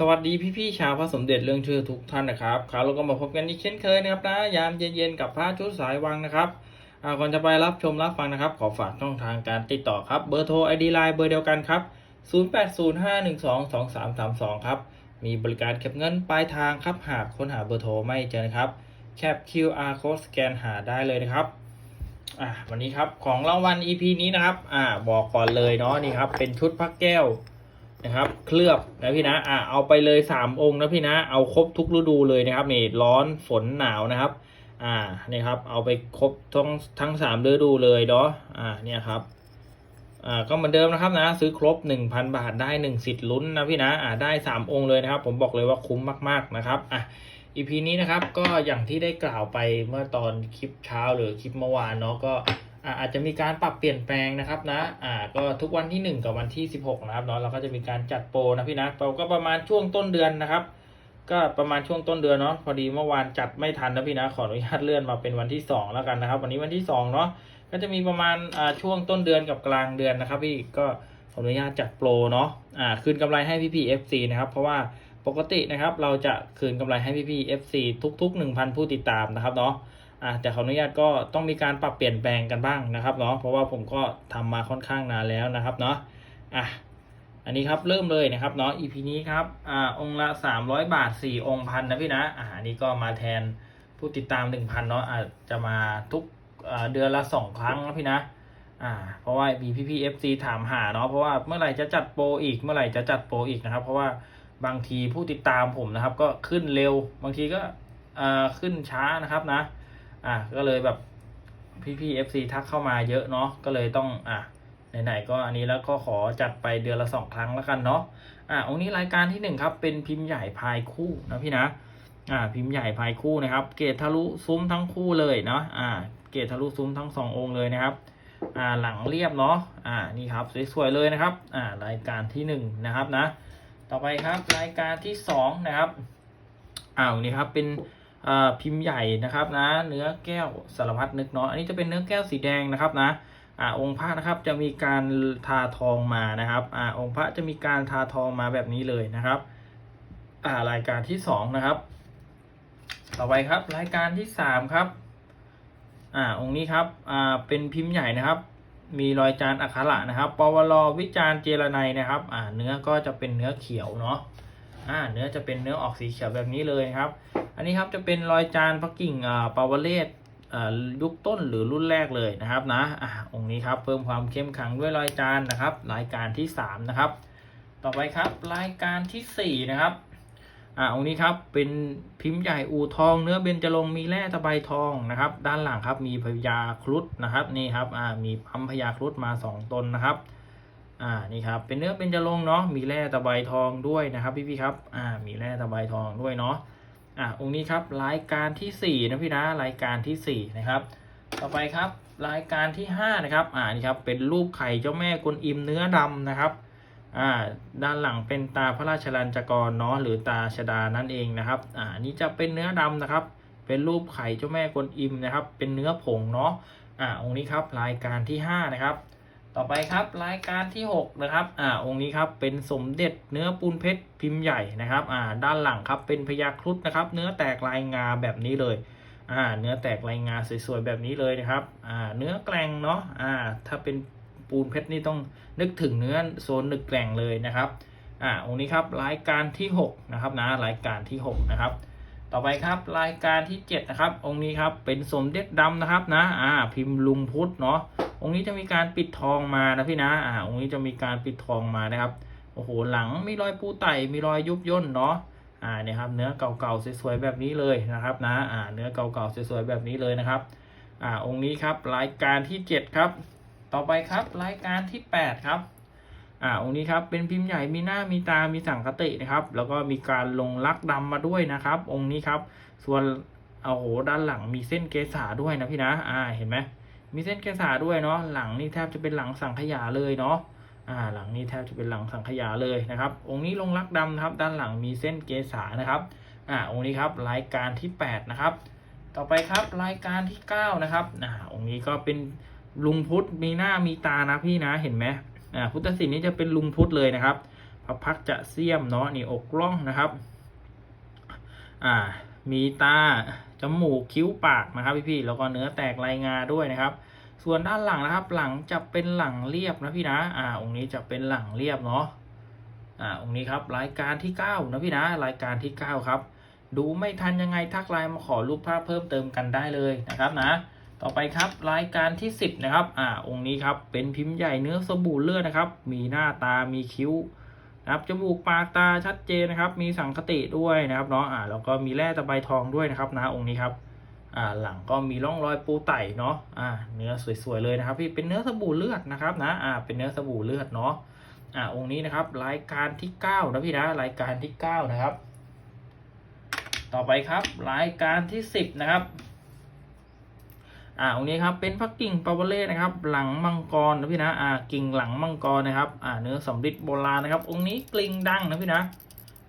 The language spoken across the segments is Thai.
สวัสดีพี่ๆชาวพระสมเด็จเรื่องชื่อทุกท่านนะครับครับเราก็มาพบกันอีกเช่นเคยนะครับนะยามเย็นๆกับพระชุดสายวังนะครับก่อนจะไปรับชมรับฟังนะครับ ขอฝากช่องทางการติดต่อครับเบอร์โทร ID Line เบอร์เดียวกันครับ 0805122332 ครับมีบริการเก็บเงินปลายทางครับหากค้นหาเบอร์โทรไม่เจอนะครับแคป QR code สแกนหาได้เลยนะครับอ่าวันนี้ครับของรางวัล EP นี้นะครับอ่าบอกก่อนเลยเนาะนี่ครับเป็นชุดพักแก้ว นะครับ เคลือบนะพี่นะอ่าเอาไปเลยสามองค์นะพี่นะ เอาครบทุกฤดูเลยนะครับนี่ร้อนฝนหนาวนะครับ อ่านี่ครับ เอาไปครบทั้งทั้งสามฤดูเลยเนาะอ่าเนี่ยครับอ่าก็เหมือนเดิมนะครับนะ ซื้อครบ 1,000 บาทได้ 1 สิทธิ์ลุ้นนะพี่นะอ่าได้ 3 องค์เลยนะครับ ผมบอกเลยว่าคุ้มมากๆนะครับอะ EP นี้นะครับก็อย่างที่ได้กล่าวไปเมื่อตอนคลิปเช้าหรือคลิปเมื่อวานเนาะก็ อาจจะมีการปรับเปลี่ยนแปลงนะครับนะอ่าก็ทุกวันที่ 1 กับวันที่ 16 นะครับเนาะเราก็จะมีการจัดโปรนะพี่นะเราก็ประมาณช่วงต้นเดือนนะครับ ก็ประมาณช่วงต้นเดือนเนาะพอดีเมื่อวานจัดไม่ทันนะพี่นะขออนุญาตเลื่อนมาเป็นวันที่ 2 แล้วกันนะครับ วันนี้วันที่2เนาะก็จะมีประมาณอ่าช่วงต้นเดือนกับกลางเดือนนะครับ พี่ก็ขออนุญาตจัดโปรเนาะอ่าคืนกำไรให้พี่ๆ FC นะครับเพราะว่าปกตินะครับเราจะคืนกำไรให้พี่ๆ FC ทุกๆ 1,000 ผู้ติดตามนะครับเนาะ อ่าแต่ขออนุญาตก็ต้องมีการปรับเปลี่ยนแปลงกันบ้างนะครับเนาะเพราะว่าผมก็ทำมาค่อนข้างนานแล้วนะครับเนาะอะอันนี้ครับเริ่มเลยนะครับเนาะ EP นี้ครับอ่าองค์ละ 300 บาท 4 องค์พันนะพี่นะอ่าอันนี้ก็มาแทนผู้ติดตาม 1,000เนาะอาจจะมาทุกอ่าเดือนละ 2 ครั้งนะพี่นะอ่าเพราะว่ามีพี่พี่ FC ถามหาเนาะเพราะว่าเมื่อไหร่จะจัดโปรอีกเมื่อไหร่จะจัดโปรอีกนะครับ เพราะว่าบางทีผู้ติดตามผมนะครับ ก็ขึ้นเร็วบางทีก็อ่าขึ้นช้านะครับนะ อ่าก็เลยแบบพี่พี่ FC ทักเข้ามาเยอะเนาะก็เลยต้องอ่าไหนๆก็อันนี้แล้วก็ขอจัดไปเดือนละสองครั้งแล้วกันเนาะอ่าองค์นี้รายการที่หนึ่งครับเป็นพิมพ์ใหญ่พายคู่นะพี่นะอ่าพิมพ์ใหญ่พายคู่นะครับ เกตทะลุซุ้มทั้งคู่เลยเนาะอ่า เกตทะลุซุ้มทั้งสององค์เลยนะครับอ่าหลังเรียบเนาะอ่านี่ครับสวยๆเลยนะครับอ่ารายการที่หนึ่งนะครับนะ ต่อไปครับรายการที่สองนะครับอ้าวนี่ครับเป็น พิมพ์ใหญ่นะครับนะ เนื้อแก้วสารพัดนึกเนาะอันนี้จะเป็นเนื้อแก้วสีแดงนะครับนะอ่าองค์พระนะครับจะมีการทาทองมานะครับอ่าองค์พระจะมีการทาทองมาแบบนี้เลยนะครับอ่ารายการที่สองนะครับ ต่อไปครับรายการที่สามครับอ่าองค์นี้ครับอ่าเป็นพิมพ์ใหญ่นะครับ มีรอยจานอักขระนะครับปวลวิจารเจรไนนะครับอ่าเนื้อก็จะเป็นเนื้อเขียวเนาะ อ่าเนื้อจะเป็นเนื้อออกสีเขียวแบบนี้เลยครับ อันนี้ครับจะเป็นรอยจานพระกิ่งอ่าปาวเลศอ่ายุคต้นหรือรุ่นแรกเลยนะครับนะอ่าองค์นี้ครับเพิ่มความเข้มขังด้วยรอยจานนะครับ รายการที่สามนะครับ ต่อไปครับรายการที่สี่นะครับอ่าองค์นี้ครับเป็นพิมพ์ใหญ่อูทองเนื้อเบญจรงมีแร่ตะไบทองนะครับ ด้านหลังครับมีพญาครุฑนะครับนี่ครับอ่ามีพัมพญาครุฑมาสองตนนะครับ อ่านี่ครับเป็นเนื้อเบญจรงเนาะมีแร่ตะไบทองด้วยนะครับพี่พี่ๆครับอ่ามีแร่ตะไบทองด้วยเนาะอ่าองค์นี้ครับรายการที่สี่นะพี่นะรายการที่สี่นะครับ ต่อไปครับรายการที่ห้านะครับอ่านี่ครับเป็นรูปไข่เจ้าแม่กวนอิมเนื้อดำนะครับอ่าด้านหลังเป็นตาพระราชลัญจกรเนาะหรือตาชดานั่นเองนะครับอ่านี้จะเป็นเนื้อดำนะครับ เป็นรูปไข่เจ้าแม่กวนอิมนะครับ เป็นเนื้อผงเนาะอ่าองค์นี้ครับรายการที่ห้านะครับ ต่อไปครับรายการที่หกนะครับอ่าองค์นี้ครับเป็นสมเด็จเนื้อปูนเพชรพิมพ์ใหญ่นะครับอ่าด้านหลังครับเป็นพญาครุฑนะครับ เนื้อแตกลายงาแบบนี้เลยอ่าเนื้อแตกลายงาสวยๆแบบนี้เลยนะครับอ่าเนื้อแกลงเนาะอ่าถ้าเป็นปูนเพชรนี่ต้องนึกถึงเนื้อโซนหนึกแกลงเลยนะครับอ่าองค์นี้ครับรายการที่ 6 นะครับนะรายการที่ 6 นะครับต่อไปครับรายการที่ 7 นะครับ องค์นี้ครับเป็นสมเด็จดำนะครับนะอ่าพิมพ์ลุงพุทธเนาะ องค์นี้จะมีการปิดทองมานะพี่นะอ่าองค์นี้จะมีการปิดทองมานะครับโอ้โหหลังมีรอยปูไต่มีรอยยุบย่นเนาะอ่าเนี่ยครับเนื้อเก่าๆสวยๆแบบนี้เลยนะครับนะอ่าเนื้อเก่าๆสวยๆแบบนี้เลยนะครับอ่าองค์นี้ครับรายการที่ 7 ครับ ต่อไปครับรายการที่ 8 ครับอ่าองค์นี้ครับเป็นพิมพ์ใหญ่มีหน้ามีตามีสังคตินะครับ แล้วก็มีการลงลักษณ์ดำมาด้วยนะครับ องค์นี้ครับ ส่วนเอาโหด้านหลังมีเส้นเกษาด้วยนะพี่นะอ่าเห็นไหม มีเส้นเกษาด้วยเนาะหลังนี่แทบจะเป็นหลังสังขยาเลยเนาะอ่าหลังนี้แทบจะเป็นหลังสังขยาเลยนะครับ องค์นี้ลงลักดำนะครับ ด้านหลังมีเส้นเกษานะครับอ่าองค์นี้ครับรายการที่ 8 นะครับ ต่อไปครับรายการที่ 9 นะครับอ่าองค์นี้ก็เป็นลุงพุทธมีหน้ามีตานะพี่นะเห็นไหมอ่าพุทธศิลป์นี่จะเป็นลุงพุทธเลยนะครับพระพักจะเสียมเนาะนี่อกล่องนะครับ อ่า มีตา จมูกคิ้วปากนะครับพี่ๆแล้วก็เนื้อแตกลายงาด้วยนะครับ ส่วนด้านหลังนะครับ หลังจะเป็นหลังเรียบนะพี่นะอ่าองค์นี้จะเป็นหลังเรียบเนาะอ่าองค์นี้ครับรายการที่เก้านะพี่นะรายการที่เก้าครับ ดูไม่ทันยังไงทักไลน์มาขอรูปภาพเพิ่มเติมกันได้เลยนะครับนะ ต่อไปครับรายการที่ 10 นะครับอ่าองค์นี้ครับเป็นพิมพ์ใหญ่เนื้อสบู่เลือดนะครับ มีหน้าตามีคิ้ว นะครับจมูกปากตาชัดเจนนะครับ มีสังคติด้วยนะครับเนาะอ่าแล้วก็มีแร่ตะไบทองด้วยนะครับนะองค์นี้ครับอ่าหลังก็มีร่องรอยปูไต่เนาะอ่าเนื้อสวยๆเลยนะครับพี่เป็นเนื้อสบู่เลือดนะครับนะอ่าเป็นเนื้อสบู่เลือดเนาะอ่าองค์นี้นะครับรายการที่เก้านะพี่นะรายการที่เก้านะครับ ต่อไปครับรายการที่สิบนะครับ อ่าองนี้ครับเป็นพักกิ่งปาวเล่นะครับ หลังมังกรนะพี่นะอ่ากิ่งหลังมังกรนะครับอ่าเนื้อสำริดโบราณนะครับ องค์นี้กลิ่งดังนะพี่นะ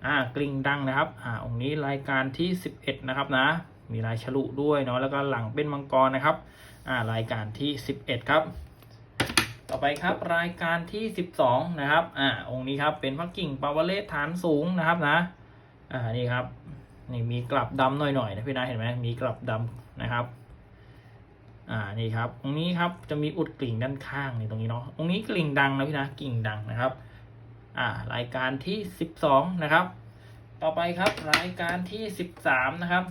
อ่ากลิ่งดังนะครับอ่าองค์นี้รายการที่สิบเอ็ดนะครับนะ มีลายฉลุด้วยเนาะแล้วก็หลังเป็นมังกรนะครับอ่ารายการที่สิบเอ็ดครับ ต่อไปครับรายการที่สิบสองนะครับอ่าองค์นี้ครับเป็นพักกิ่งปาวเล่ฐานสูงนะครับนะอ่านี่ครับนี่มีกลับดำหน่อยๆนะพี่นะเห็นไหมมีกลับดำนะครับ อ่านี่ครับตรงนี้ครับจะมีอุดกลิ่งด้านข้างนี่ตรงนี้เนาะตรงนี้กลิ่งดังนะพี่นะกลิ่งดังนะครับ อ่ารายการที่สิบสองนะครับ ต่อไปครับรายการที่สิบสามนะครับ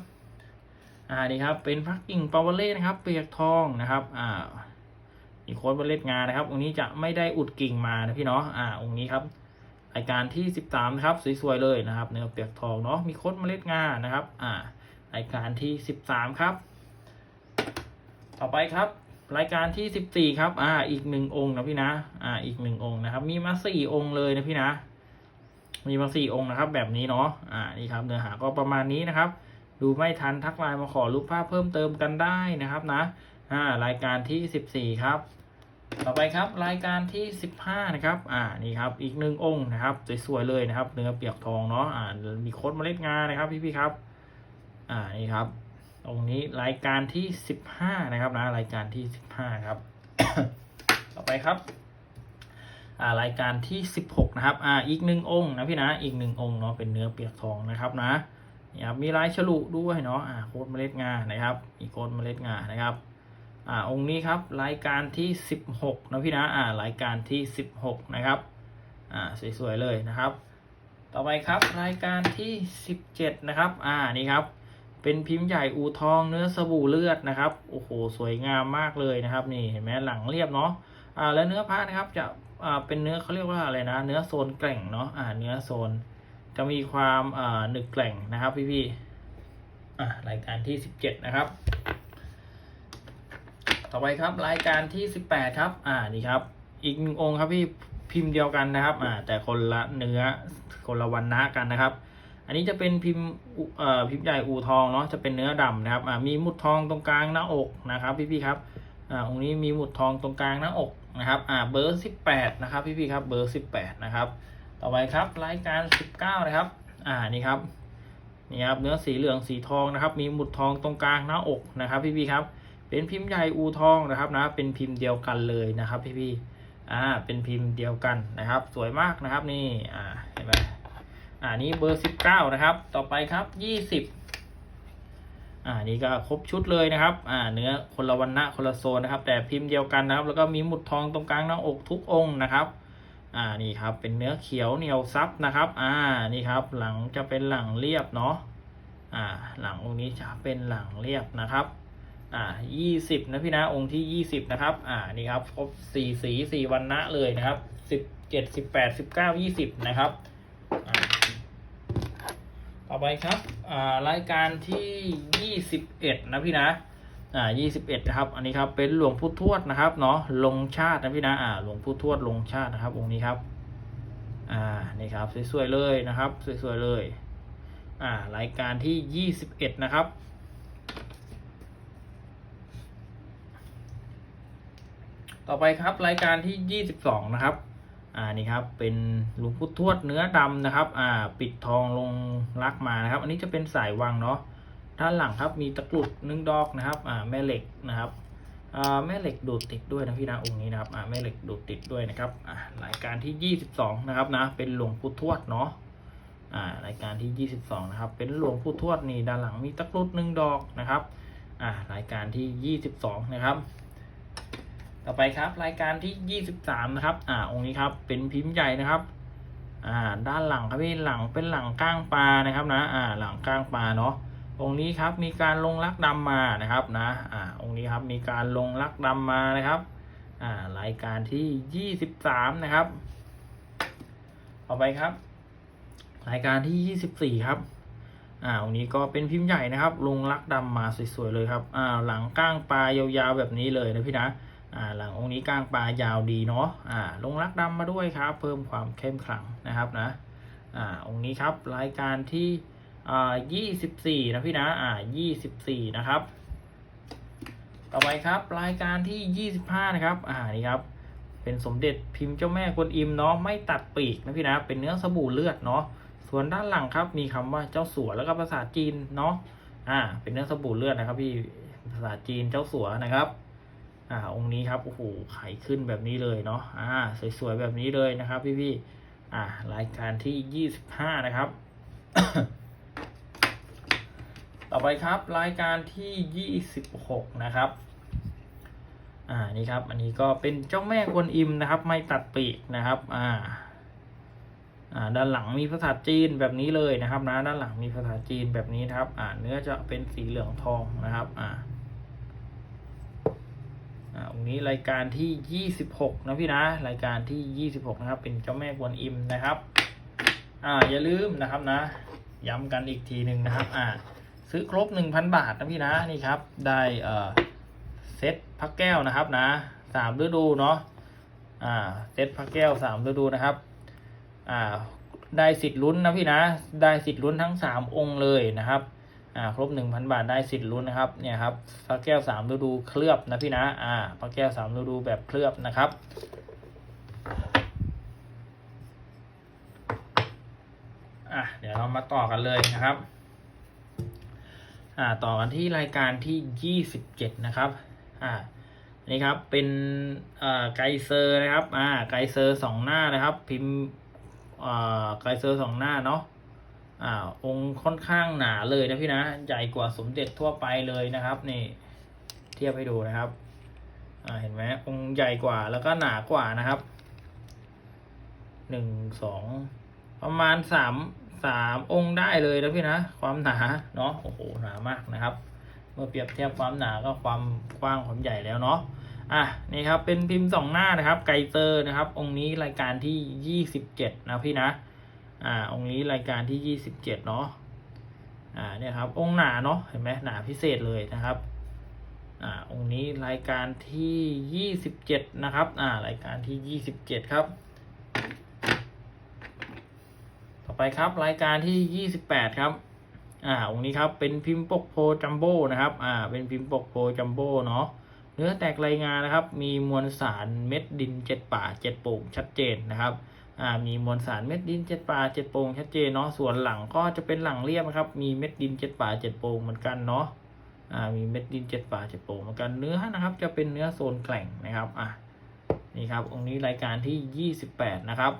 อ่านี่ครับเป็นพักกิ่งปาวเล่นะครับ เปียกทองนะครับ อ่ามีโค้ดบอลเล็ดงานนะครับองค์นี้จะไม่ได้อุดกิ่งมานะพี่เนาะอ่าองค์นี้ครับรายการที่สิบสามนะครับสวยๆเลยนะครับเนื้อเปียกทองเนาะมีโค้ดเมล็ดงานะครับ อ่ารายการที่สิบสามครับ ต่อไปครับ รายการที่สิบสี่ครับ อ่า อีกหนึ่งองค์นะพี่นะ อ่า อีกหนึ่งองค์นะครับ มีมาสี่องค์เลยนะพี่นะ มีมาสี่องค์นะครับ แบบนี้เนาะ อ่า นี่ครับ เนื้อหาก็ประมาณนี้นะครับ ดูไม่ทันทักไลน์มาขอรูปภาพเพิ่มเติมกันได้นะครับนะ อ่า รายการที่สิบสี่ครับ ต่อไปครับ รายการที่สิบห้านะครับ อ่า นี่ครับ อีกหนึ่งองค์นะครับ สวยๆเลยนะครับ เนื้อเปียกทองเนาะ อ่า มีโค้ดเมล็ดงานะครับพี่ๆครับ อ่า นี่ครับ ตรงนี้รายการที่สิบห้านะครับนะรายการที่สิบห้าครับ ต่อไปครับอ่ารายการที่สิบหกนะครับ อ่า อีกหนึ่งองค์นะพี่นะ อีกหนึ่งองค์เนาะ เป็นเนื้อเปียกทองนะครับนะนี่ครับ มีลายฉลุด้วยเนาะ อ่า โค้ดเมล็ดงา นะครับ มีโค้ดเมล็ดงา นะครับ อ่า องค์นี้ครับ รายการที่สิบหกนะพี่นะ อ่า รายการที่สิบหกนะครับ อ่า สวยๆเลยนะครับ ต่อไปครับ รายการที่สิบเจ็ดนะครับ อ่า นี่ครับ เป็นพิมพ์ใหญ่อูทองเนื้อสบู่เลือดนะครับ โอ้โห สวยงามมากเลยนะครับ นี่เห็นไหมหลังเรียบเนาะ อ่า แล้วเนื้อผ้านะครับจะ อ่า เป็นเนื้อเขาเรียกว่าอะไรนะ เนื้อโซนแกร่งเนาะ อ่า เนื้อโซน จะมีความ อ่า หนึกแกร่งนะครับ พี่ๆอ่ารายการที่สิบเจ็ดนะครับ ต่อไปครับรายการที่สิบแปดครับ อ่า นี่ครับ อีกหนึ่งองค์ครับพี่พิมพ์เดียวกันนะครับ อ่า แต่คนละเนื้อ คนละวันนะกันนะครับ อันนี้จะเป็นพิมพ์พิมพ์ใหญ่อูทองเนาะจะเป็นเนื้อดำนะครับมีหมุดทองตรงกลางหน้าอกนะครับ พี่ๆครับอ่าองค์นี้มีหมุดทองตรงกลางหน้าอกนะครับอ่าเบอร์สิบแปดนะครับ พี่ๆครับเบอร์สิบแปดนะครับต่อไปครับรายการสิบเก้านะครับอ่านี่ครับนี่ครับเนื้อสีเหลืองสีทองนะครับ มีหมุดทองตรงกลางหน้าอกนะครับ พี่ๆครับเป็นพิมพ์ใหญ่อูทองนะครับนะเป็นพิมพ์เดียวกันเลยนะครับ พี่ๆอ่าเป็นพิมพ์เดียวกันนะครับ สวยมากนะครับนี่อ่าเห็นไหม อ่านี้เบอร์สิบเก้านะครับ ต่อไปครับยี่สิบอ่านี่ก็ครบชุดเลยนะครับ อ่า เนื้อคนละวันนะคนละโซนนะครับ แต่พิมพ์เดียวกันนะครับ แล้วก็มีหมุดทองตรงกลางหน้าอกทุกองค์นะครับ อ่า นี่ครับ เป็นเนื้อเขียวเหนียวซับนะครับ อ่า นี่ครับ หลังจะเป็นหลังเรียบเนาะ อ่า หลังองค์นี้จะเป็นหลังเรียบนะครับ อ่ายี่สิบนะพี่นะ องค์ที่ยี่สิบนะครับ อ่า นี่ครับ ครบสี่สีสี่วันนะเลยนะครับสิบเจ็ดสิบแปดสิบเก้ายี่สิบนะครับ อ่า อไปครับรายการที่ยี่สิบเอ็ดนะพี่นะอ่ายี่สิบเอ็ดนะครับ อันนี้ครับ เป็นหลวงพุททวดนะครับ เนาะ ลงชาตินะพี่นะ อ่า หลวงพุททวดลงชาตินะครับ องค์นี้ครับ อ่า นี่ครับ สวยๆ เลยนะครับ สวยๆ เลย อ่า รายการที่ยี่สิบเอ็ดนะครับ ต่อไปครับ รายการที่ยี่สิบสองนะครับ อ่านี่ครับเป็นหลวงพุททวดเนื้อดำนะครับอ่าปิดทองลงรักมานะครับ อันนี้จะเป็นสายวังเนาะด้านหลังครับมีตะกรุดหนึ่งดอกนะครับอ่าแม่เหล็กนะครับอ่าแม่เหล็กดูดติดด้วยนะพี่นะองค์นี้นะครับอ่าแม่เหล็กดูดติดด้วยนะครับอ่ารายการที่ 22 นะครับนะเป็นหลวงปู่ทวดเนาะอ่ารายการที่ 22 นะครับ เป็นหลวงปู่ทวดนี่ด้านหลังมีตะกรุดหนึ่งดอกนะครับอ่ารายการที่ 22 นะครับ ต่อไปครับ รายการที่ 23 นะครับ อ่า องค์นี้ครับ เป็นพิมพ์ใหญ่นะครับ อ่า ด้านหลังครับพี่ หลังเป็นหลังก้างปลานะครับนะ อ่า หลังก้างปลาเนาะ องค์นี้ครับ มีการลงลักดำมานะครับนะ อ่า องค์นี้ครับ มีการลงลักดำมานะครับ อ่า รายการที่ยี่สิบสามนะครับ ต่อไปครับ รายการที่ยี่สิบสี่ครับอ่าองค์นี้ก็เป็นพิมพ์ใหญ่นะครับ ลงลักดำมาสวยๆเลยครับ อ่า หลังก้างปลายาวๆแบบนี้เลยนะพี่นะ อ่าหลังองค์นี้ก้างปลายาวดีเนาะอ่าลงลักดำมาด้วยครับ เพิ่มความเข้มขลังนะครับนะอ่าองค์นี้ครับรายการที่อ่ายี่สิบสี่นะพี่นะอ่ายี่สิบสี่นะครับ ต่อไปครับรายการที่ยี่สิบห้านะครับอ่านี่ครับเป็นสมเด็จพิมพ์เจ้าแม่กวนอิมเนาะไม่ตัดปีกนะพี่นะเป็นเนื้อสบู่เลือดเนาะส่วนด้านหลังครับมีคำว่าเจ้าสัวแล้วก็ภาษาจีนเนาะอ่าเป็นเนื้อสบู่เลือดนะครับพี่ภาษาจีนเจ้าสัวนะครับ อ่าองค์นี้ครับโอ้โหไขขึ้นแบบนี้เลยเนาะอ่าสวยๆแบบนี้เลยนะครับ พี่ๆอ่ารายการที่ยี่สิบห้านะครับ ต่อไปครับรายการที่26นะครับอ่านี่ครับ อันนี้ก็เป็นเจ้าแม่กวนอิมนะครับ ไม่ตัดปีกนะครับอ่าอ่าด้านหลังมีภาษาจีนแบบนี้เลยนะครับนะด้านหลังมีภาษาจีนแบบนี้นะครับ อ่าเนื้อจะเป็นสีเหลืองทองนะครับ อ่า อ่าองค์นี้รายการที่ 26 นะพี่นะรายการที่ 26 นะครับ เป็นเจ้าแม่กวนอิมนะครับ อ่าอย่าลืมนะครับนะ ย้ำกันอีกทีหนึ่งนะครับ อ่า ซื้อครบ 1,000 บาทนะพี่นะนี่ครับ ได้เอ่อเซตพักแก้วนะครับนะสามฤดูเนาะอ่าเซตพักแก้วสามฤดูนะครับ อ่าได้สิทธิ์ลุ้นนะพี่นะ ได้สิทธิ์ลุ้นทั้งสามองค์เลยนะครับ อ่าครบ1,000บาทได้สิทธิ์ลุ้นนะครับเนี่ยครับพักแก้วสามฤดูเคลือบนะพี่นะอ่าพักแก้วสามฤดูแบบเคลือบนะครับอะเดี๋ยวเรามาต่อกันเลยนะครับอ่าต่อกันที่รายการที่27นะครับอ่านี่ครับเป็นอ่าไกเซอร์นะครับอ่าไกเซอร์สองหน้านะครับ พิมพ์อ่าไกเซอร์สองหน้าเนาะ อ่าองค์ค่อนข้างหนาเลยนะพี่นะใหญ่กว่าสมเด็จทั่วไปเลยนะครับนี่เทียบให้ดูนะครับอ่าเห็นไหมองค์ใหญ่กว่าแล้วก็หนากว่านะครับหนึ่งสองประมาณสามสามองค์ได้เลยนะพี่นะ ความหนาเนาะโอ้โหหนามากนะครับ เมื่อเปรียบเทียบความหนาก็ความกว้างความใหญ่แล้วเนาะอะนี่ครับเป็นพิมพ์สองหน้านะครับ ไกเซอร์นะครับ องค์นี้รายการที่ยี่สิบเจ็ดนะพี่นะ อ่าองค์นี้รายการที่ยี่สิบเจ็ดเนาะอ่าเนี่ยครับองค์หนาเนาะเห็นไหมหนาพิเศษเลยนะครับอ่าองค์นี้รายการที่ยี่สิบเจ็ดนะครับอ่ารายการที่ยี่สิบเจ็ดครับ ต่อไปครับรายการที่ 28 ครับอ่าองค์นี้ครับเป็นพิมพ์ปกโพจัมโบ้นะครับอ่าเป็นพิมพ์ปกโพจัมโบ้เนาะเนื้อแตกรายงานนะครับ มีมวลสารเม็ดดินเจ็ดป่าเจ็ดโป่งชัดเจนนะครับ อ่ามีมวลสารเม็ดดินเจ็ดป่าเจ็ดโป่งชัดเจนเนาะส่วนหลังก็จะเป็นหลังเรียบนะครับ มีเม็ดดินเจ็ดป่าเจ็ดโป่งเหมือนกันเนาะอ่ามีเม็ดดินเจ็ดป่าเจ็ดโป่งเหมือนกันเนื้อนะครับ จะเป็นเนื้อโซนแกล่งนะครับอะนี่ครับองค์นี้รายการที่28นะครับ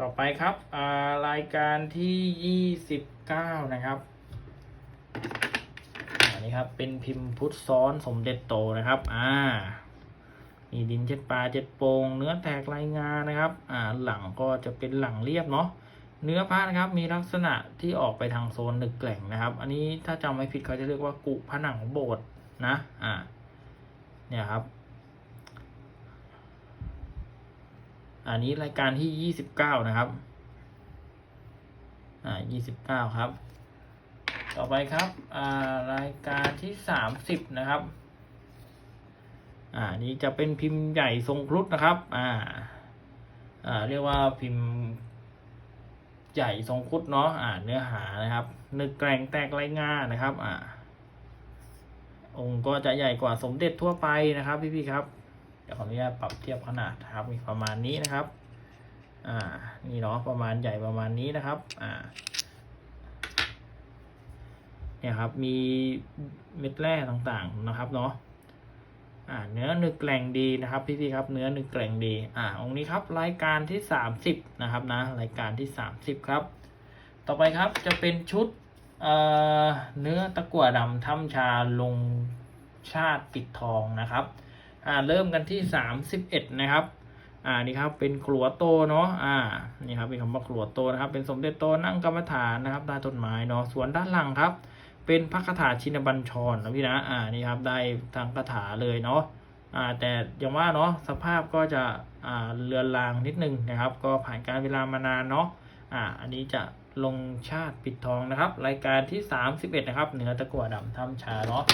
ต่อไปครับรายการที่ยี่สิบเก้านะครับ ครับ เป็นพิมพ์พุทธซ้อนสมเด็จโตนะครับ อ่า มีดินเจ็ดปลาเจ็ดโปงเนื้อแตกรายงานนะครับ อ่า หลังก็จะเป็นหลังเรียบเนาะ เนื้อผ้านะครับ มีลักษณะที่ออกไปทางโซนหนึกแกล่งนะครับ อันนี้ถ้าจำไม่ผิดเขาจะเรียกว่ากุผนังโบสถ์นะ อ่า เนี่ยครับ อันนี้รายการที่ยี่สิบเก้านะครับ อ่ายี่สิบเก้าครับ ต่อไปครับรายการที่สามสิบนะครับ อ่านี้จะเป็นพิมพ์ใหญ่ทรงครุฑนะครับ อ่า อ่า เรียกว่าพิมพ์ใหญ่ทรงครุฑเนาะ อ่า เนื้อหานะครับนึกแกรงแตกไรายงานะครับ อ่า องค์ก็จะใหญ่กว่าสมเด็จทั่วไปนะครับ พี่ๆครับ เดี๋ยวขออนุญาตปรับเทียบขนาดนะครับ มีประมาณนี้นะครับ อ่า นี่เนาะประมาณใหญ่ประมาณนี้นะครับ อ่า เนี่ยครับมีเม็ดแร่ต่างๆนะครับเนาะอ่าเนื้อหนึกแกร่งดีนะครับพี่ๆครับเนื้อหนึกแกร่งดีอ่าองค์นี้ครับรายการที่สามสิบนะครับนะรายการที่สามสิบครับ ต่อไปครับจะเป็นชุดเอ่อเนื้อตะกั่วดำถ้ำชาลงชาติปิดทองนะครับอ่าเริ่มกันที่สามสิบเอ็ดนะครับอ่านี่ครับเป็นกลัวโตเนาะอ่านี่ครับเป็นคำว่ากลัวโตนะครับเป็นสมเด็จโตนั่งกรรมฐานนะครับใต้ต้นไม้เนาะส่วนด้านหลังครับ เป็นพระคาถาชินบัญชรนะพี่นะ อ่า นี่ครับ ได้ทางคาถาเลยเนาะ อ่า แต่อย่างว่าเนาะ สภาพก็จะ อ่า เลือนลางนิดนึงนะครับ ก็ผ่านการเวลามานานเนาะ อ่า อันนี้จะลงชาติปิดทองนะครับ รายการที่ 31 นะครับ เหนือตะกั่วดำถ้ำชาเนาะ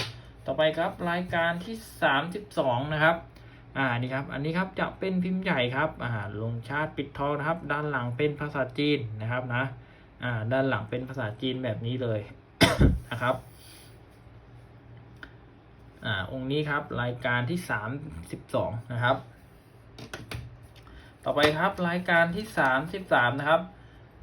ต่อไปครับ รายการที่ 32 นะครับ อ่า นี่ครับ อันนี้ครับ จะเป็นพิมพ์ใหญ่ครับ อ่า ลงชาติปิดทองนะครับ ด้านหลังเป็นภาษาจีนนะครับนะ อ่า ด้านหลังเป็นภาษาจีนแบบนี้เลย นะครับอ่าองค์นี้ครับรายการที่32นะครับ ต่อไปครับรายการที่33นะครับ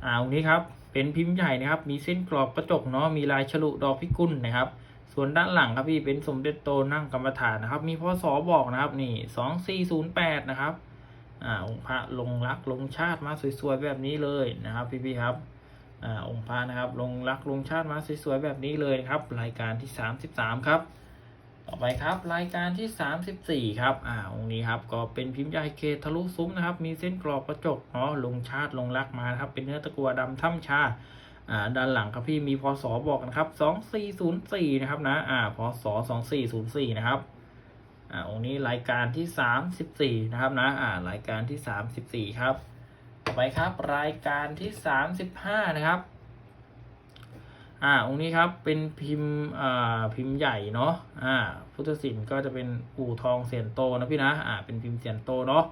อ่าองค์นี้ครับเป็นพิมพ์ใหญ่นะครับ มีเส้นกรอบกระจกเนาะมีลายฉลุดอกพิกุลนะครับ ส่วนด้านหลังครับพี่เป็นสมเด็จโตนั่งกรรมฐานนะครับ มีพศบอกนะครับนี่สองสี่ศูนย์แปดนะครับอ่าองค์พระลงรักลงชาติมาสวยๆแบบนี้เลยนะครับ พี่ๆครับ อ่าองค์พระนะครับลงรักลงชาติมาสวยๆแบบนี้เลยครับ รายการที่สามสิบสามครับต่อไปครับรายการที่สามสิบสี่ครับอ่าองค์นี้ครับก็เป็นพิมพ์ใหญ่เคทะลุซุ้มนะครับ มีเส้นกรอบกระจกเนาะลงชาติลงรักมาครับ เป็นเนื้อตะกัวดำถ้ำชาอ่าด้านหลังครับพี่มีพศบอกนะครับสองสี่ศูนย์สี่นะครับนะอ่าพศสองสี่ศูนย์สี่นะครับอ่าองค์นี้รายการที่สามสิบสี่นะครับนะอ่ารายการที่สามสิบสี่ครับ ไปครับ รายการที่สามสิบห้านะครับ อ่าองค์นี้ครับเป็นพิมพ์อ่าพิมพ์ใหญ่เนาะอ่า พุทธศิลป์ก็จะเป็นอู่ทองเสียนโตนะพี่นะอ่าเป็นพิมพ์เสียนโตเนาะ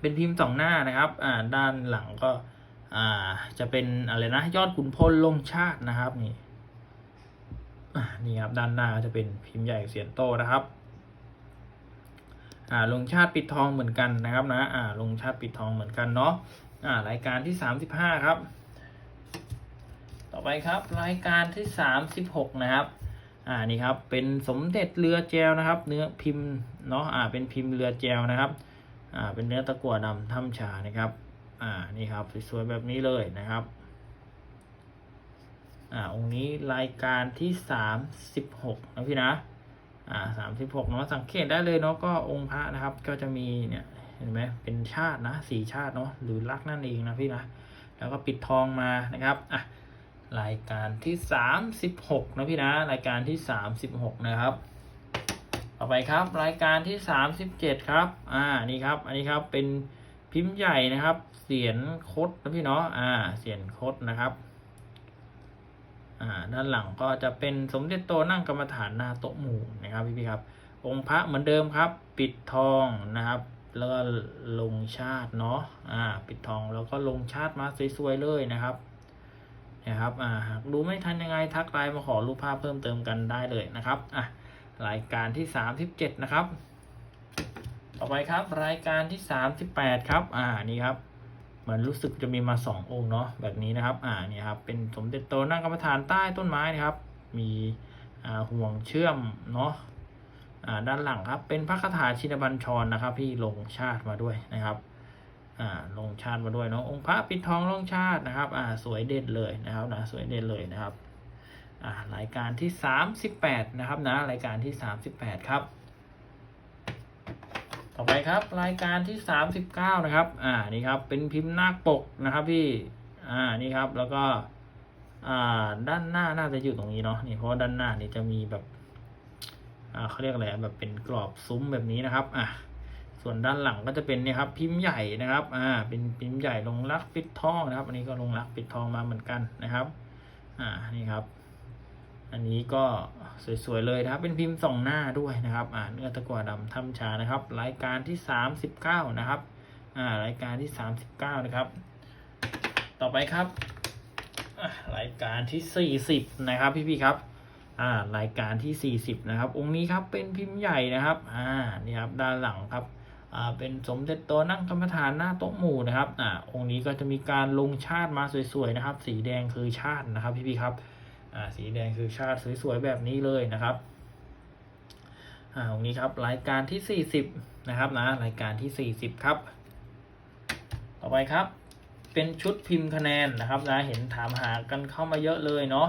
เป็นพิมพ์สองหน้านะครับ อ่าด้านหลังก็อ่าจะเป็นอะไรนะยอดขุนพลลงชาตินะครับนี่นี่ครับด้านหน้าจะเป็นพิมพ์ใหญ่เสียนโตนะครับ อ่าลงชาติปิดทองเหมือนกันนะครับนะอ่าลงชาติปิดทองเหมือนกันเนาะอ่ารายการที่สามสิบห้าครับ ต่อไปครับรายการที่สามสิบหกนะครับอ่านี่ครับเป็นสมเด็จเรือแจวนะครับ เนื้อพิมพ์เนาะอ่าเป็นพิมพ์เรือแจวนะครับอ่าเป็นเนื้อตะกั่วดำถ้ำชานะครับอ่านี่ครับสวยๆแบบนี้เลยนะครับอ่าองค์นี้รายการที่สามสิบหกนะพี่นะ อ่าสามสิบหกเนาะสังเกตได้เลยเนาะก็องค์พระนะครับ ก็จะมีเนี่ยเห็นไหมเป็นชาตินะสี่ชาติเนาะหรือลักนั่นเองนะพี่นะแล้วก็ปิดทองมานะครับอะรายการที่สามสิบหกนะพี่นะรายการที่สามสิบหกนะครับต่อไปครับ รายการที่สามสิบเจ็ดครับ อ่านี่ครับ อันนี้ครับเป็นพิมพ์ใหญ่นะครับ เสียนคดนะพี่เนาะอ่า เสียนคดนะครับ ด้านหลังก็จะเป็นสมเด็จโตนั่งกรรมฐานหน้าโต๊ะหมู่นะครับพี่พี่ๆครับ องค์พระเหมือนเดิมครับ ปิดทองนะครับ แล้วก็ลงชาติเนาะอ่าปิดทองแล้วก็ลงชาติมาสวยๆเลยนะครับนะครับอ่าหากดูไม่ทันยังไงทักไลน์มาขอรูปภาพเพิ่มเติมกันได้เลยนะครับอะรายการที่สามสิบเจ็ดนะครับ ต่อไปครับรายการที่สามสิบแปดครับ อ่านี่ครับ มือนรู้สึกจะมีมาสององค์เนาะแบบนี้นะครับอ่านี่ครับเป็นสมเด็จโตนั่งกรรมฐานใต้ต้นไม้นะครับ มีอ่าห่วงเชื่อมเนาะอ่าด้านหลังครับเป็นพระคาถาชินบัญชรนะครับที่ลงชาติมาด้วยนะครับอ่าลงชาติมาด้วยเนาะองค์พระปิดทองลงชาตินะครับอ่าสวยเด่นเลยนะครับนะสวยเด่นเลยนะครับอ่ารายการที่สามสิบแปดนะครับนะรายการที่สามสิบแปดครับ ต่อไปครับ รายการที่สามสิบเก้านะครับ อ่านี่ครับ เป็นพิมพ์หน้าปกนะครับพี่ อ่านี่ครับ แล้วก็อ่าด้านหน้าน่าจะอยู่ตรงนี้เนาะนี่เพราะด้านหน้านี่จะมีแบบอ่าเขาเรียกอะไรแบบเป็นกรอบซุ้มแบบนี้นะครับ อะส่วนด้านหลังก็จะเป็นนี่ครับพิมพ์ใหญ่นะครับ อ่า เป็นพิมพ์ใหญ่ลงรักปิดทองนะครับ อันนี้ก็ลงรักปิดทองมาเหมือนกันนะครับ อ่า นี่ครับ อันนี้ก็สวยๆเลยนะครับ เป็นพิมพ์สองหน้าด้วยนะครับ อ่าเนื้อตะกั่วดำถ้ำชานะครับ รายการที่สามสิบเก้านะครับ อ่ารายการที่สามสิบเก้านะครับ ต่อไปครับอะรายการที่สี่สิบนะครับพี่ๆครับ อ่ารายการที่สี่สิบนะครับ องค์นี้ครับเป็นพิมพ์ใหญ่นะครับ อ่านี่ครับด้านหลังครับอ่าเป็นสมเด็จโตนั่งกรรมฐานหน้าโต๊ะหมู่นะครับ อ่าองค์นี้ก็จะมีการลงชาติมาสวยๆนะครับ สีแดงคือชาตินะครับพี่ๆครับ สีแดงคือชาติสวยๆแบบนี้เลยนะครับอ่าตรงนี้ครับรายการที่ 40 นะครับนะรายการที่ 40 ครับ ต่อไปครับ เป็นชุดพิมพ์คะแนนนะครับนะเห็นถามหากันเข้ามาเยอะเลยเนาะ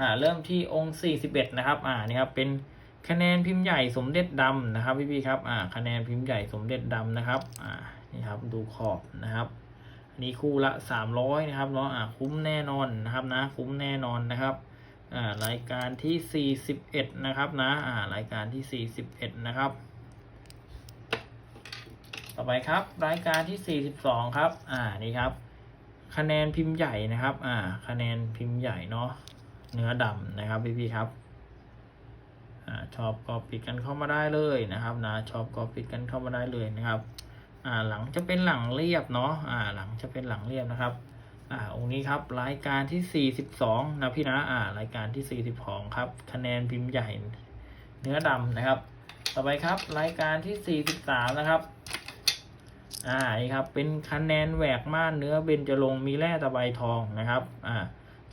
อ่าเริ่มที่องค์ 41 นะครับอ่านี่ครับเป็นคะแนนพิมพ์ใหญ่สมเด็จดำนะครับพี่ๆครับอ่าคะแนนพิมพ์ใหญ่สมเด็จดำนะครับอ่านี่ครับดูขอบนะครับอันนี้คู่ละ 300 นะครับเนาะอ่าคุ้มแน่นอนนะครับนะคุ้มแน่นอนนะครับ อ่ารายการที่ 41 นะครับนะอ่ารายการที่ 41 นะครับ ต่อไปครับรายการที่ 42 ครับอ่านี่ครับ คะแนนพิมพ์ใหญ่นะครับอ่าคะแนนพิมพ์ใหญ่เนาะเนื้อดำนะครับพี่พี่ๆครับอ่าชอบก็ปิดกันเข้ามาได้เลยนะครับนะชอบก็ปิดกันเข้ามาได้เลยนะครับอ่าหลังจะเป็นหลังเรียบเนาะอ่าหลังจะเป็นหลังเรียบนะครับ อ่าองค์นี้ครับ รายการที่ 42 นะพี่นะอ่า รายการที่ 42 ครับ คะแนนพิมพ์ใหญ่เนื้อดำนะครับ ต่อไปครับ รายการที่ 43 นะครับ อ่านี่ครับ เป็นคะแนนแหวกม่านเนื้อเบญจรงมีแร่ตะไบทองนะครับ อ่า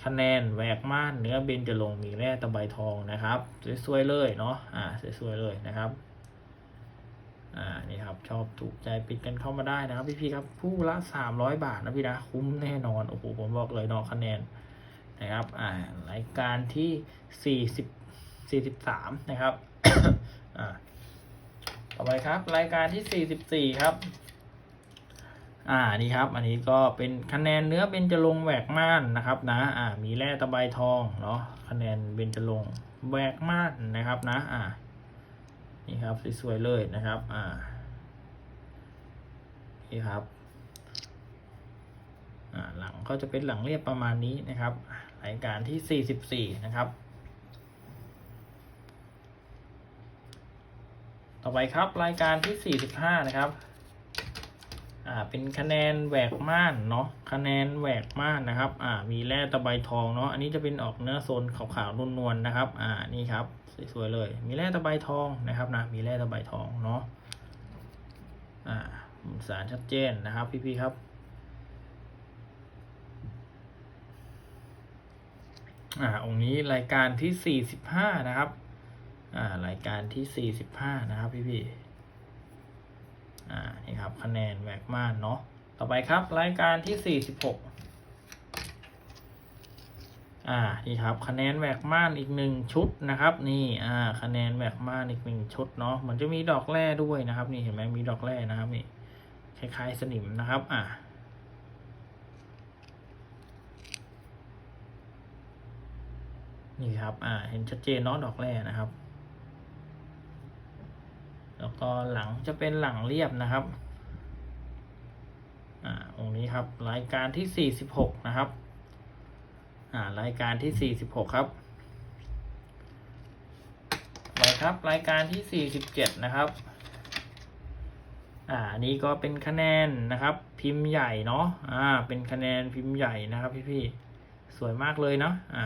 คะแนนแหวกม่านเนื้อเบญจรงมีแร่ตะไบทองนะครับ สวยๆเลยเนาะอ่าสวยๆเลยนะครับ อ่านี่ครับชอบถูกใจปิดกันเข้ามาได้นะครับพี่ๆครับผู้ละสามร้อยบาทนะพี่นะคุ้มแน่นอนโอ้โหผมบอกเลยนาะคะแนนนะครับอ่ารายการที่สี่สิบสี่สิบสามนะครับอ่าต่อไปครับรายการที่สี่สิบสี่ครับอ่านี่ครับ อันนี้ก็เป็นคะแนนเนื้อเบญจรงแหวกม่านนะครับนะอ่ามีแร่ตะไบทองเนาะคะแนนเบญจรงแหวกม่านนะครับนะอ่า นี่ครับสวยๆเลยนะครับ อ่า นี่ครับ อ่า หลังก็จะเป็นหลังเรียบประมาณนี้นะครับรายการที่สี่สิบสี่นะครับ ต่อไปครับรายการที่สี่สิบห้านะครับ อ่า เป็นคะแนนแหวกม่านเนาะ คะแนนแหวกม่านนะครับ อ่า มีแร่ตะไบทองเนาะ อันนี้จะเป็นออกเนื้อโซนขาวๆนวลๆนะครับ อ่า นี่ครับ สวยๆเลย มีแร่ตะไบทองนะครับนะ มีแร่ตะไบทองเนาะ อ่าสารชัดเจนนะครับพี่ๆครับ อ่า องค์นี้รายการที่สี่สิบห้านะครับ อ่า รายการที่สี่สิบห้านะครับพี่ๆ อ่า นี่ครับคะแนนแหวกม่านเนาะ ต่อไปครับรายการที่สี่สิบหก อ่านี่ครับคะแนนแหวกม่านอีกหนึ่งชุดนะครับนี่อ่าคะแนนแหวกม่านอีกหนึ่งชุดเนาะมันจะมีดอกแร่ด้วยนะครับ นี่เห็นไหมมีดอกแร่นะครับนี่คล้ายๆสนิมนะครับอ่านี่ครับอ่าเห็นชัดเจนเนาะดอกแร่นะครับ แล้วก็หลังจะเป็นหลังเรียบนะครับอ่าองค์นี้ครับรายการที่สี่สิบหกนะครับ รายการที่สี่สิบหกครับไปครับรายการที่สี่สิบเจ็ดนะครับ อ่าอันนี้ก็เป็นคะแนนนะครับ พิมพ์ใหญ่เนาะอ่า เป็นคะแนนพิมพ์ใหญ่นะครับพี่ๆสวยมากเลยเนาะอ่า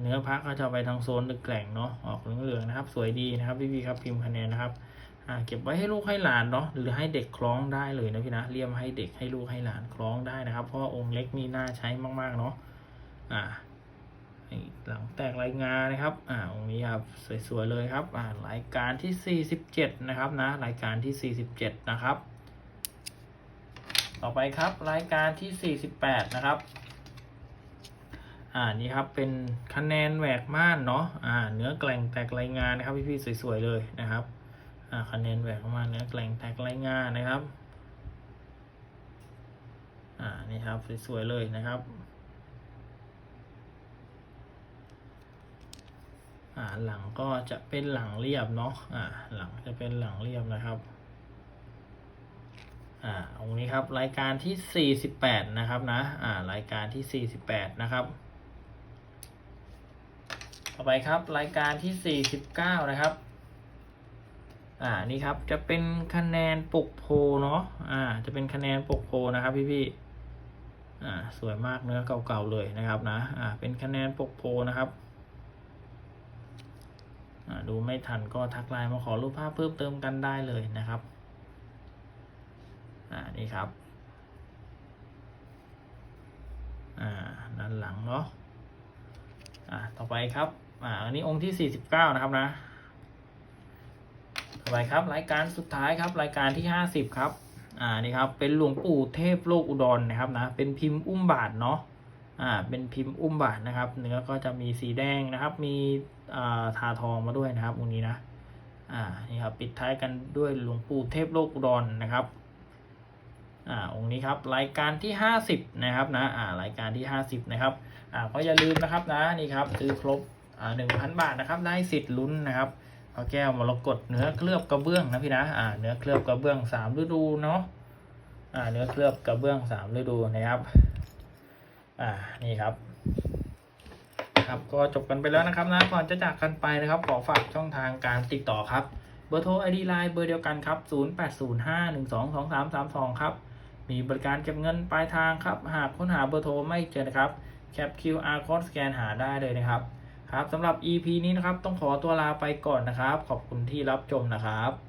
เนื้อพักก็จะไปทางโซนตึกแกล่งเนาะออกเหลืองๆนะครับ สวยดีนะครับพี่ๆครับพิมพ์คะแนนนะครับอ่าเก็บไว้ให้ลูกให้หลานเนาะหรือให้เด็กคล้องได้เลยนะพี่นะเลี่ยมให้เด็กให้ลูกให้หลานคล้องได้นะครับ เพราะองค์เล็กนี่น่าใช้มากๆเนาะ อ่าหลังแตกรายงานนะครับ อ่าองนี้ครับสวยๆเลยครับ อ่ารายการที่ 47 นะครับนะ รายการที่ 47 นะครับ ต่อไปครับรายการที่ 48 นะครับ อ่า นี่ครับ เป็นคะแนนแหวกม่านเนาะ อ่า เนื้อแกล่งแตกรายงานนะครับพี่ๆสวยๆเลยนะครับ อ่า คะแนนแหวกม่านเนื้อแกล่งแตกรายงานนะครับ อ่า นี่ครับสวยๆเลยนะครับ อ่าหลังก็จะเป็นหลังเรียบเนาะอ่าหลังจะเป็นหลังเรียบนะครับอ่าองนี้ครับรายการที่ 48 นะครับนะอ่ารายการที่ 48 นะครับ ต่อไปครับรายการที่ 49 นะครับอ่านี่ครับจะเป็นคะแนนปกโพเนาะอ่าจะเป็นคะแนนปกโพนะครับพี่ๆอ่าสวยมากเนื้อเก่าๆเลยนะครับนะอ่าเป็นคะแนนปกโพนะครับ ดูไม่ทันก็ทักไลน์มาขอรูปภาพเพิ่มเติมกันได้เลยนะครับอ่านี่ครับอ่าด้านหลังเนาะอ่าต่อไปครับอ่าอันนี้องค์ที่สี่สิบเก้านะครับนะ ต่อไปครับรายการสุดท้ายครับรายการที่ห้าสิบครับอ่านี่ครับเป็นหลวงปู่เทพโลกอุดรนะครับนะเป็นพิมพ์อุ้มบาทเนาะ อ่าเป็นพิมพ์อุ้มบาทนะครับ เนื้อก็จะมีสีแดงนะครับ มีอ่าทาทองมาด้วยนะครับองค์นี้นะอ่านี่ครับปิดท้ายกันด้วยหลวงปู่เทพโลกดรนนะครับอ่าองค์นี้ครับรายการที่ห้าสิบนะครับนะอ่ารายการที่ห้าสิบนะครับอ่าก็อย่าลืมนะครับนะนี่ครับซื้อครบอ่าหนึ่งพันบาทนะครับได้สิทธิ์ลุ้นนะครับพระแก้วมรกตเนื้อเคลือบกระเบื้องนะพี่นะอ่าเนื้อเคลือบกระเบื้องสามฤดูเนาะอ่าเนื้อเคลือบกระเบื้องสามฤดูนะครับ อ่านี่ครับครับก็จบกันไปแล้วนะครับนะก่อนจะจากกันไปนะครับ ขอฝากช่องทางการติดต่อครับ เบอร์โทร ID Line เบอร์เดียวกันครับ0805122332 ครับ มีบริการเก็บเงินปลายทางครับ หากค้นหาเบอร์โทรไม่เจอนะครับแคป QR code สแกนหาได้เลยนะครับ ครับสำหรับ EP นี้นะครับ ต้องขอตัวลาไปก่อนนะครับ ขอบคุณที่รับชมนะครับ